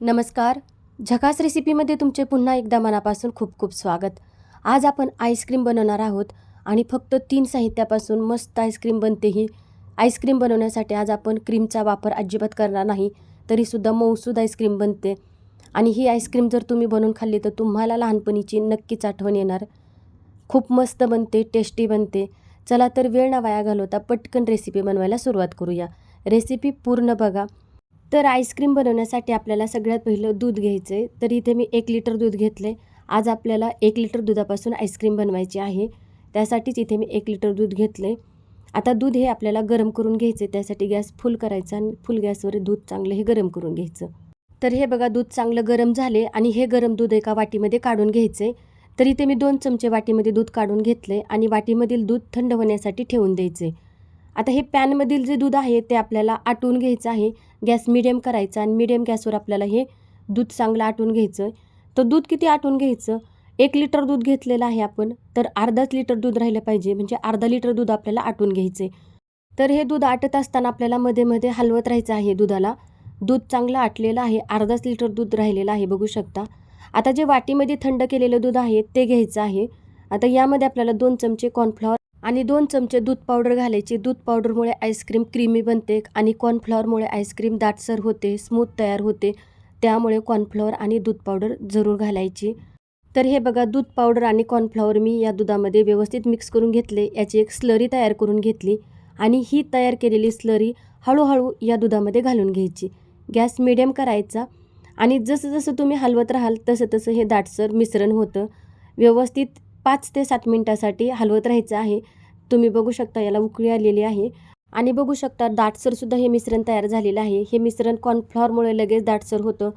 नमस्कार. झकास रेसिपीमध्ये तुमचे पुन्हा एकदा मनापासून खूप खूप स्वागत. आज आपण आईस्क्रीम बनवणार आहोत आणि फक्त तीन साहित्यापासून मस्त आईस्क्रीम बनते ही. आईस्क्रीम बनवण्यासाठी आज आपण क्रीमचा वापर अजिबात करणार नाही तरीसुद्धा मऊसूद आईस्क्रीम बनते. आणि ही आईस्क्रीम जर तुम्ही बनवून खाल्ली तर तुम्हाला लहानपणीची नक्कीच आठवण येणार. खूप मस्त बनते टेस्टी बनते. चला तर वेळ ना वाया घालवता पटकन रेसिपी बनवायला सुरुवात करूया. रेसिपी पूर्ण बघा. तर आईस्क्रीम बनवण्यासाठी आपल्याला सगळ्यात पहिलं दूध घ्यायचं आहे. तर इथे मी एक लिटर दूध घेतलं आहे आज आपल्याला एक लिटर दुधापासून आईस्क्रीम बनवायची आहे. त्यासाठीच इथे मी एक लिटर दूध घेतलं आहे आता दूध हे आपल्याला गरम करून घ्यायचं आहे त्यासाठी गॅस फुल करायचा आणि फुल गॅसवर दूध चांगलं हे गरम करून घ्यायचं. तर हे बघा दूध चांगलं गरम झाले आणि हे गरम दूध एका वाटीमध्ये काढून घ्यायचं आहे तर इथे मी दोन चमचे वाटीमध्ये दूध काढून घेतलं आहे आणि वाटीमधील दूध थंड होण्यासाठी ठेवून द्यायचे आता हे पॅनमधील जे दूध आहे ते आपल्याला आटवून घ्यायचं आहे. गॅस मिडियम करायचा आणि मिडियम गॅसवर आपल्याला हे दूध चांगलं आटवून घ्यायचं. आहे तर दूध किती आटवून घ्यायचं? एक लिटर दूध घेतलेलं आहे आपण तर अर्धाच लिटर दूध राहिलं पाहिजे. म्हणजे अर्धा लिटर दूध आपल्याला आटवून घ्यायचं आहे तर हे दूध आटत असताना आपल्याला मध्ये मध्ये हलवत राहायचं आहे दुधाला. दूध चांगलं आटलेलं आहे अर्धाच लिटर दूध राहिलेलं आहे बघू शकता. आता जे वाटीमध्ये थंड केलेलं दूध आहे ते घ्यायचं आहे. आता यामध्ये आपल्याला दोन चमचे कॉर्नफ्लॉवर आणि दोन चमचे दूध पावडर घालायचे. दूध पावडरमुळे आईस्क्रीम क्रीमी बनते आणि कॉर्नफ्लॉवरमुळे आईस्क्रीम दाटसर होते स्मूथ तयार होते. त्यामुळे कॉर्नफ्लॉवर आणि दूध पावडर जरूर घालायची. तर हे बघा दूध पावडर आणि कॉर्नफ्लॉवर मी या दुधामध्ये व्यवस्थित मिक्स करून घेतले. याची एक स्लरी तयार करून घेतली आणि ही तयार केलेली स्लरी हळूहळू या दुधामध्ये घालून घ्यायची. गॅस मिडियम करायचा आणि जसं जसं तुम्ही हलवत राहाल तसं तसं हे दाटसर मिश्रण होतं. व्यवस्थित पाच ते सात मिनटासाठी हलवत राहायचं आहे. तुम्ही बघू शकता याला उकळी आलेली आहे. आणि बघू शकता दाटसरसुद्धा हे मिश्रण तयार झालेलं आहे. हे मिश्रण कॉर्नफ्लॉवरमुळे लगेच दाटसर होतं.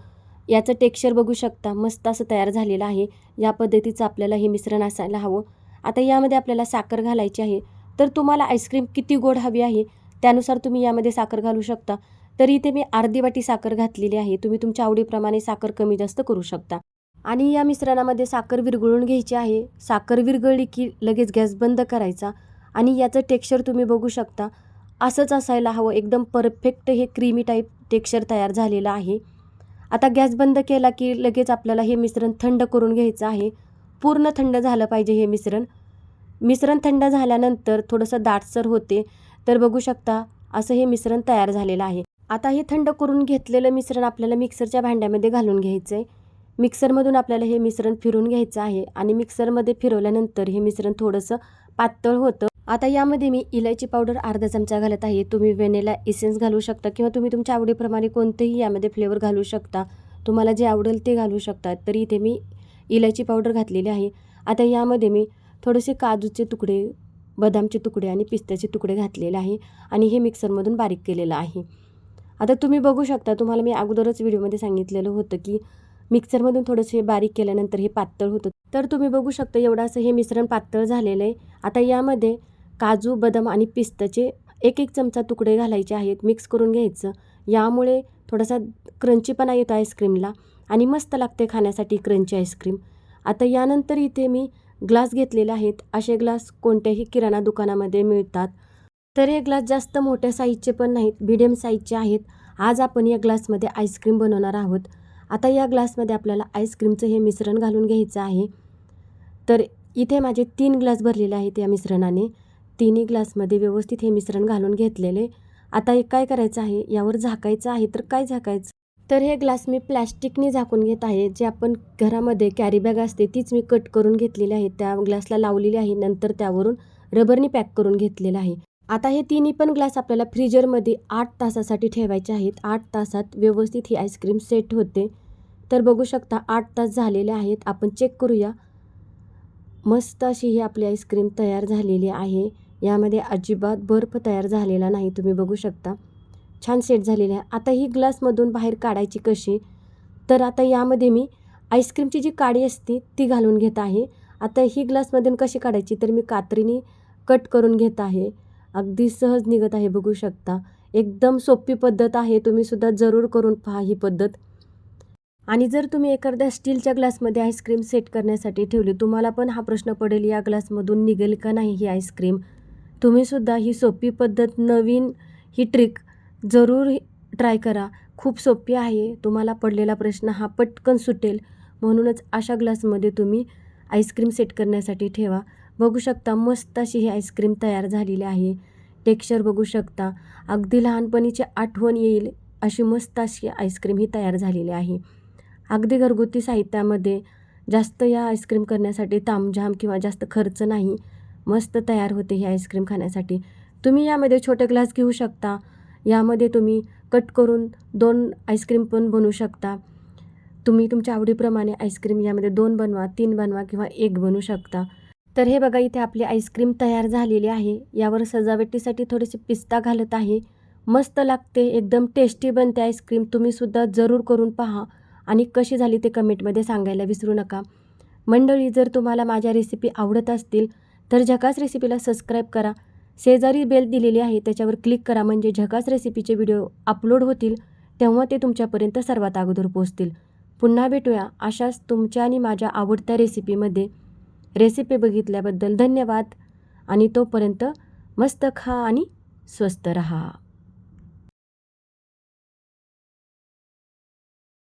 याचं टेक्स्चर बघू शकता मस्त असं तयार झालेलं आहे. या पद्धतीचं आपल्याला हे मिश्रण असायला हवं. आता यामध्ये आपल्याला साखर घालायची आहे. तर तुम्हाला आईस्क्रीम किती गोड हवी आहे त्यानुसार तुम्ही यामध्ये साखर घालू शकता. तरी इथे मी अर्धी वाटी साखर घातलेली आहे. तुम्ही तुमच्या आवडीप्रमाणे साखर कमी जास्त करू शकता. आणि या मिश्रणामध्ये साखर विरघळून घ्यायची आहे. साखर विरघळली की लगेच गॅस बंद करायचा. आणि याचं टेक्स्चर तुम्ही बघू शकता. असंच असायला हवं. एकदम परफेक्ट हे क्रीमी टाईप टेक्स्चर तयार झालेलं आहे. आता गॅस बंद केला की लगेच आपल्याला हे मिश्रण थंड करून घ्यायचं आहे. पूर्ण थंड झालं पाहिजे हे मिश्रण. मिश्रण थंड झाल्यानंतर थोडंसं दाटसर होते. तर बघू शकता असं हे मिश्रण तयार झालेलं आहे. आता हे थंड करून घेतलेलं मिश्रण आपल्याला मिक्सरच्या भांड्यामध्ये घालून घ्यायचं आहे मिक्सरमधून आपल्याला हे मिश्रण फिरून घ्यायचं आहे आणि मिक्सरमध्ये फिरवल्यानंतर हे मिश्रण थोडंसं पातळ होतं. आता यामध्ये मी इलायची पावडर अर्धा चमचा घालत आहे. तुम्ही वेनेला इसेन्स घालू शकता किंवा तुम्ही तुमच्या आवडीप्रमाणे कोणतेही यामध्ये फ्लेवर घालू शकता. तुम्हाला जे आवडेल ते घालू शकता तरी इथे मी इलायची पावडर घातलेली आहे. आता यामध्ये मी थोडेसे काजूचे तुकडे बदामचे तुकडे आणि पिस्त्याचे तुकडे घातलेले आहे आणि हे मिक्सरमधून बारीक केलेलं आहे. आता तुम्ही बघू शकता तुम्हाला मी अगोदरच व्हिडिओमध्ये सांगितलेलं होतं की मिक्सरमधून थोडंसं हे बारीक केल्यानंतर हे पातळ होतं. तर तुम्ही बघू शकता एवढं असं हे मिश्रण पातळ झालेलं आहे. आता यामध्ये काजू बदाम आणि पिस्ताचे एक एक चमचा तुकडे घालायचे आहेत मिक्स करून घ्यायचं. यामुळे थोडासा क्रंचीपणा येतो आईस्क्रीमला आणि मस्त लागते खाण्यासाठी क्रंची आईस्क्रीम आता यानंतर इथे मी ग्लास घेतलेले आहेत. असे ग्लास कोणत्याही किराणा दुकानामध्ये मिळतात. तर हे ग्लास जास्त मोठ्या साईजचे पण नाहीत मिडियम साईजचे आहेत. आज आपण या ग्लासमध्ये आईस्क्रीम बनवणार आहोत. आता या ग्लासमध्ये आपल्याला आईस्क्रीमचं हे मिश्रण घालून घ्यायचं आहे. तर इथे माझे तीन ग्लास भरलेले आहेत या मिश्रणाने. तिन्ही ग्लासमध्ये व्यवस्थित हे मिश्रण घालून घेतलेले. आता हे काय करायचं आहे? यावर झाकायचं आहे तर काय झाकायचं? तर हे ग्लास मी प्लॅस्टिकने झाकून घेत आहे. जे आपण घरामध्ये कॅरी बॅग असते तीच मी कट करून घेतलेली आहे. त्या ग्लासला लावलेली आहे. नंतर त्यावरून रबरनी पॅक करून घेतलेलं आहे. आता हे तिन्ही पण ग्लास आपल्याला फ्रीजरमध्ये आठ तासासाठी ठेवायचे आहेत. आठ तासात व्यवस्थित ही आईस्क्रीम सेट होते. तर बघू शकता आठ तास झालेले आहेत. आपण चेक करूया. मस्त अशी ही आपली आईस्क्रीम तयार झालेली आहे. यामध्ये अजिबात बर्फ तयार झालेला नाही तुम्ही बघू शकता. छान सेट झालेली आहे. आता ही ग्लासमधून बाहेर काढायची कशी? तर आता यामध्ये मी आईस्क्रीमची जी काडी असते ती घालून घेत आहे. आता ही ग्लासमधून कशी काढायची? तर मी कात्रीने कट करून घेत आहे. अगदी सहज निघत आहे बघू शकता. एकदम सोपी पद्धत आहे. तुम्हीसुद्धा जरूर करून पहा ही पद्धत. आणि जर तुम्ही एखाद्या स्टीलच्या ग्लासमध्ये आईस्क्रीम सेट करण्यासाठी ठेवली तुम्हाला पण हा प्रश्न पडेल या ग्लासमधून निघेल का नाही ही आईस्क्रीम तुम्हीसुद्धा ही सोपी पद्धत नवीन ही ट्रिक जरूर ट्राय करा. खूप सोपी आहे. तुम्हाला पडलेला प्रश्न हा पटकन सुटेल. म्हणूनच अशा ग्लासमध्ये तुम्ही आईस्क्रीम सेट करण्यासाठी ठेवा. बघू शकता मस्त अशी ही आईस्क्रीम तयार झालेली आहे. टेक्स्चर बघू शकता. अगदी लहानपणीची आठवण येईल अशी मस्त अशी आईस्क्रीम ही तयार झालेली आहे. अगदी घरगुती साहित्यामध्ये जास्त या आईस्क्रीम करण्यासाठी तामझाम किंवा जास्त खर्च नाही. मस्त तयार होते ही आईस्क्रीम खाण्यासाठी. तुम्ही यामध्ये छोटे ग्लास घेऊ शकता. यामध्ये तुम्ही कट करून दोन आईस्क्रीम पण बनवू शकता. तुम्ही तुमच्या आवडीप्रमाणे आईस्क्रीम यामध्ये दोन बनवा तीन बनवा किंवा एक बनवू शकता. तर हे बघा इथे आपली आईस्क्रीम तयार झालेली आहे. यावर सजावटीसाठी थोडेसे पिस्ता घालत आहे. मस्त लागते एकदम टेस्टी बनते आईस्क्रीम. तुम्हीसुद्धा जरूर करून पहा आणि कशी झाली ते कमेंटमध्ये सांगायला विसरू नका. मंडळी जर तुम्हाला माझ्या रेसिपी आवडत असतील तर झकास रेसिपीला सबस्क्राईब करा. शेजारी बेल दिलेली आहे त्याच्यावर क्लिक करा. म्हणजे झकास रेसिपीचे व्हिडिओ अपलोड होतील तेव्हा ते तुमच्यापर्यंत सर्वात अगोदर पोचतील पुन्हा भेटूया अशाच तुमच्या आणि माझ्या आवडत्या रेसिपीमध्ये रेसिपी बघितल्याबद्दल धन्यवाद. आणि तोपर्यंत मस्त खा आणि स्वस्त रहा.